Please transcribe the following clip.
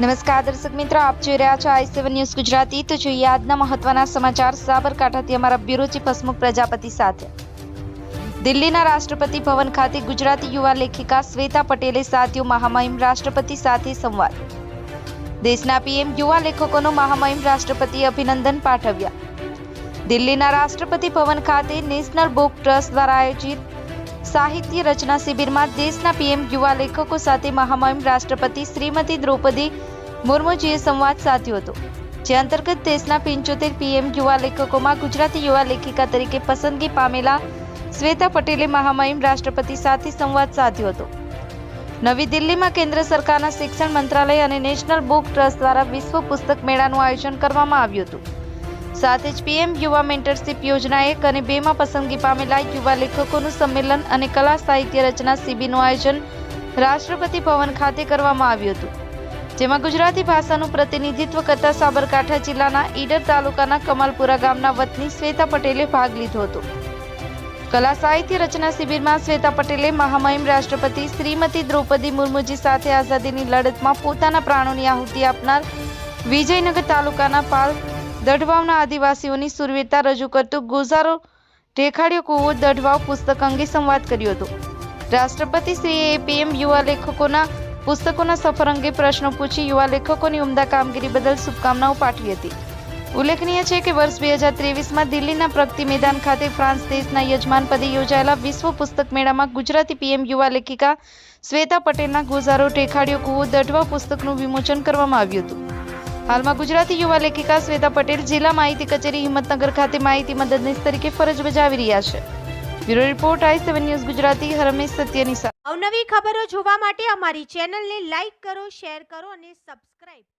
નમસ્કાર, દર્શક મિત્રો, આપ જોઈ રહ્યા છો આઈ સેવન ન્યૂઝ ગુજરાતી. તો જોઈએ આજના મહત્વના સમાચાર. સાબરકાંઠાથી અમારા બ્યુરો ચીફ હસમુખ પ્રજાપતિ સાથે. દિલ્હીના રાષ્ટ્રપતિ ભવન ખાતે ગુજરાતી યુવા લેખિકા શ્વેતા પટેલે સાધ્યો મહામહિમ રાષ્ટ્રપતિ સાથે સંવાદ. દેશના પીએમ યુવા લેખકોનો મહામહિમ રાષ્ટ્રપતિ અભિનંદન પાઠવ્યા. દિલ્હીના રાષ્ટ્રપતિ ભવન ખાતે નેશનલ બુક ટ્રસ્ટ દ્વારા આયોજિત સાહિત્ય રચના શિબિરમાં દેશના પીએમ યુવા લેખકો સાથે મહામહિમ રાષ્ટ્રપતિ શ્રીમતી દ્રૌપદી મુર્મુજીએ સંવાદ સાધ્યો હતો, જે અંતર્ગત દેશના પંચોતેર પીએમ યુવા લેખકોમાં ગુજરાતી યુવા લેખિકા તરીકે પસંદગી પામેલા શ્વેતા પટેલે મહામહિમ રાષ્ટ્રપતિ સાથે સંવાદ સાધ્યો હતો. નવી દિલ્હીમાં કેન્દ્ર સરકારના શિક્ષણ મંત્રાલય અને નેશનલ બુક ટ્રસ્ટ દ્વારા વિશ્વ પુસ્તક મેળાનું આયોજન કરવામાં આવ્યું હતું. સાથે જ પીએમ યુવા મેન્ટરશિપ યોજના એક અને બેમાં પસંદગી પામેલા યુવા લેખકોનું સંમેલન અને કલા સાહિત્ય રચના શિબિરનું આયોજન રાષ્ટ્રપતિ ભવન ખાતે કરવામાં આવ્યું હતું, જેમાં ગુજરાતી ભાષાનું પ્રતિનિધિત્વ કરતા સાબરકાંઠા જિલ્લાના ઈડર તાલુકાના કમાલપુરા ગામના વતની શ્વેતા પટેલે ભાગ લીધો હતો. કલા સાહિત્ય રચના શિબિરમાં શ્વેતા પટેલે મહામહિમ રાષ્ટ્રપતિ શ્રીમતી દ્રૌપદી મુર્મુજી સાથે આઝાદીની લડતમાં પોતાના પ્રાણોની આહુતિ આપનાર વિજયનગર તાલુકાના પાલ દઢવાવના આદિવાસીઓની સુરવીરતા રજૂ કરતું ગુજારો રેખાડ્યો કૂવો દઢવાવ પુસ્તક અંગે સંવાદ કર્યો હતો. રાષ્ટ્રપતિ શ્રીએ પીએમ યુવા લેખકોના પુસ્તકોના સફર અંગે પ્રશ્નો પૂછી યુવા લેખકોની ઉમદા કામગીરી બદલ શુભકામનાઓ પાઠવી હતી. ઉલ્લેખનીય છે કે વર્ષ બે હજાર ત્રેવીસમાં દિલ્હીના પ્રગતિ મેદાન ખાતે ફ્રાન્સ દેશના યજમાન પદે યોજાયેલા વિશ્વ પુસ્તક મેળામાં ગુજરાતી પીએમ યુવા લેખિકા શ્વેતા પટેલના ગુજારો ટેખાડ્યો કૂવો દઢવા પુસ્તકનું વિમોચન કરવામાં આવ્યું હતું. હાલમાં ગુજરાતી યુવા લેખિકા શ્વેતા પટેલ જિલ્લા માહિતી કચેરી હિંમતનગર ખાતે માહિતી મદદનીશ તરીકે ફરજ બજાવી રહ્યા છે. Bureau report I seven news Gujarati, Harmesh સત્યની સાથે. અવનવી ખબરો જોવા માટે અમારી ચેનલને લાઈક કરો, શેર કરો અને સબસ્ક્રાઇબ કરો